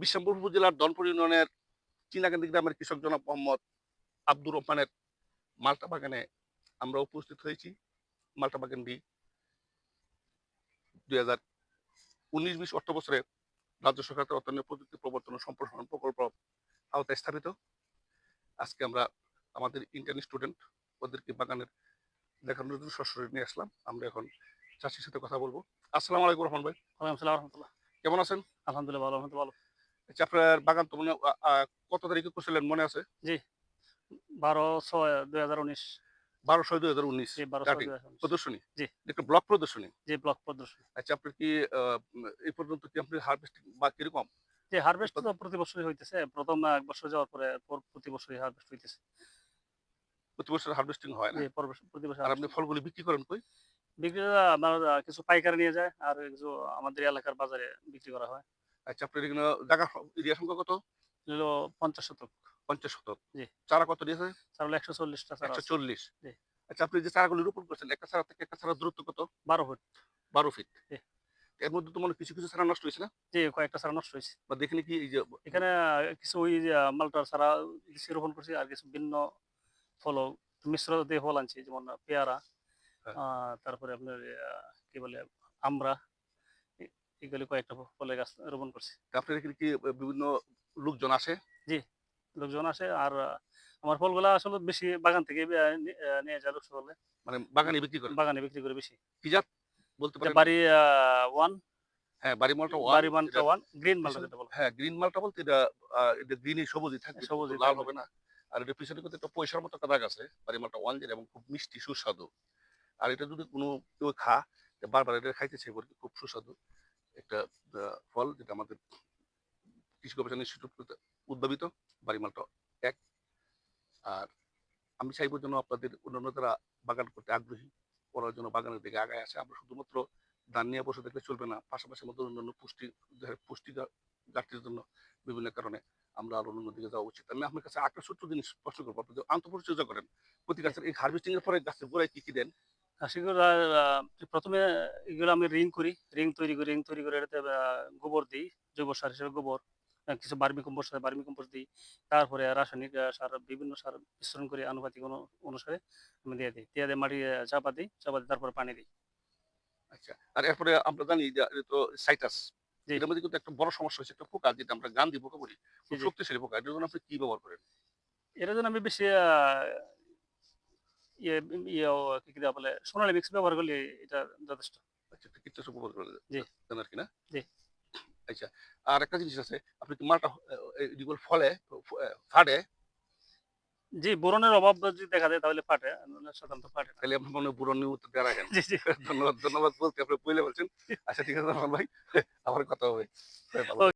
বিশ্বম্বর উপজেলার দনপুর ইউনিয়নের চীনাকান্দি গ্রামের কৃষক জনাব মোহাম্মদ আব্দুর রহমানের মালটা বাগানে আমরা উপস্থিত হয়েছি। মালটা বাগানটি দুই হাজার উনিশ বিশ অর্থ বছরে রাজ্য সরকারের অত্যন্ত প্রযুক্তি প্রবর্তন সম্প্রসারণ প্রকল্প আওতায় স্থাপিত। আজকে আমরা আমাদের ইন্টার্ন স্টুডেন্ট ওদেরকে বাগানের দেখানোর জন্য সরাসরি নিয়ে আসলাম। আমরা এখন চাষির সাথে কথা বলব। আসসালামু আলাইকুম রহমান ভাই। ওয়ালাইকুম সালাম রহমতুল্লাহ। কেমন আছেন? আলহামদুলিল্লাহ ভালো ভালো। আচ্ছা আপনার বাগান তো মনে কত তারিখে করছিলেন মনে আছে? উনিশ। বারো ছয় দুই হাজার উনিশ। বারো ছয় দুই হাজার উনিশ। প্রদর্শনী? জি। একটা ব্লক প্রদর্শনী? জি ব্লক প্রদর্শন। আচ্ছা আপনার কি এই পর্যন্ত কি আপনি হারভেস্টিং বা কীরকম? যে হারভেস্ট তো প্রতি বছরই হইতেছে। প্রথম এক বছর যাওয়ার পরে পর প্রতি বছরই হারভেস্ট হইতেছে। প্রতি বছর হারভেস্টিং হয় না? প্রতি বছর আর আপনি ফলগুলি বিক্রি করেন কই? বিক্রেতা আমার কিছু পাইকারি নিয়ে যায় আর কিছু আমাদের এলাকার বাজারে বিক্রি করা হয়। আচ্ছা আপনার এখানে জায়গা এরিয়া সংখ্যা কত? হলো পঞ্চাশ শতক। পঞ্চাশ শতক। জি। চারা কত দিয়েছে হলো একশো চল্লিশটা চারা একশো চল্লিশ। জি। আচ্ছা আপনি যে চারাগুলি রোপণ করছেন একটা চারা থেকে একটা চারা দূরত্ব কত? বারো ফুট। বারো ফিট। জি। এর মধ্যে তো মনে কিছু কিছু চারা নষ্ট হয়েছে না? যে কয়েকটা চারা নষ্ট হয়েছে। বা দেখেনি কি এই যে এখানে কিছু ওই মালটার চারা কিছু রোপণ করছি আর কিছু ভিন্ন ফল মিশ্র দিয়ে ফল আনছি যেমন পেয়ারা হ্যাঁ। তারপরে আপনার কি বলে আমরা কয়েকটা ফলের গাছ রোপণ করছি। আপনার এখানে কি বিভিন্ন লোকজন আসে? লোকজন আসে আর আমার ফলগুলা আসলে বেশি বাগান থেকে নিয়ে যায় মানে বাগানে বিক্রি করেন বাগানে বিক্রি করে বেশি। কি জাত? বলতে পারেন। বাড়ি ওয়ান। হ্যাঁ বাড়ি মালটা বাড়ি one, ওয়ান গ্রিন মালটা যেটা বলে। হ্যাঁ গ্রিন মালটা বলতে এটা আহ, এটা গ্রিনই সবুজই থাকবে। সবুজই লাল হবে না। আর এটা পিছনে কিন্তু একটা পয়সার মতো একটা দাগ আছে। বাড়ি মালটা ওয়ান যেটা এবং খুব মিষ্টি সুস্বাদু। আর এটা যদি কোনো কেউ খা বারবার এটা খাইতে কি, খুব সুস্বাদু। একটা ফল যেটা আমাদের কৃষি গবেষণা ইনস্টিটিউট উদ্ভাবিত বাড়ি মালটা এক। আর আমি চাইব যেন আপনাদের অন্যান্য যারা বাগান করতে আগ্রহী ওরা যেন বাগানের দিকে আগায় আসে। আমরা শুধুমাত্র ধান নিয়ে বসে থাকলে চলবে না, পাশাপাশি আমাদের অন্যান্য পুষ্টি পুষ্টি ঘাটতির জন্য বিভিন্ন কারণে আমরা আরও অন্য দিকে যাওয়া উচিত। আমি আপনার কাছে একটা ছোট্ট জিনিস প্রশ্ন করব, আপনি আন্তঃপরিচর্যা করেন, প্রতি গাছের এই হারভেস্টিং এর পরে গাছের গোড়ায় কি কি দেন? সেগুলো প্রথমে এগুলো আমি রিং করি রিং তৈরি করি রিং তৈরি করে এটাতে গোবর দিই জৈব সার হিসেবে গোবর কিছু বার্মি কম্পোস্ট বার্মি কম্পোস্ট দিই। তারপরে রাসায়নিক সার বিভিন্ন সার মিশ্রণ করে আনুপাতিক অনুসারে আমি দিয়ে দিই। দিয়ে দিয়ে মাটি চাপা দিই চাপা দিই তারপরে পানি দিই। আচ্ছা আর এরপরে আমরা জানি যে তো সাইটাস। এটার মধ্যে কিন্তু একটা বড় সমস্যা হচ্ছে একটা পোকা যেটা আমরা গান্ধী পোকা বলি। শক্তিশালী পোকা এটার জন্য আপনি কি ব্যবহার করেন? এর জন্য আমি বেশি ইয়ে ইয়ে কি কি বলে সোনালি মিক্স ব্যবহার করলে এটা যথেষ্ট। আচ্ছা কীটনাশক ব্যবহার করেন জি। আর কি না? জি। আচ্ছা আর একটা জিনিস আছে আপনি কি মালটা এগুলো ফলে ফাটে? জি বোরনের অভাব যদি দেখা যায় তাহলে ফাটে সাধারণত ফাটে তাহলে আপনি মনে নিয়ে উত্তর রাখেন। জি ধন্যবাদ ধন্যবাদ বলতে আপনি পইলে বলছেন। আচ্ছা ঠিক আছে ভাই আবার কথা হবে।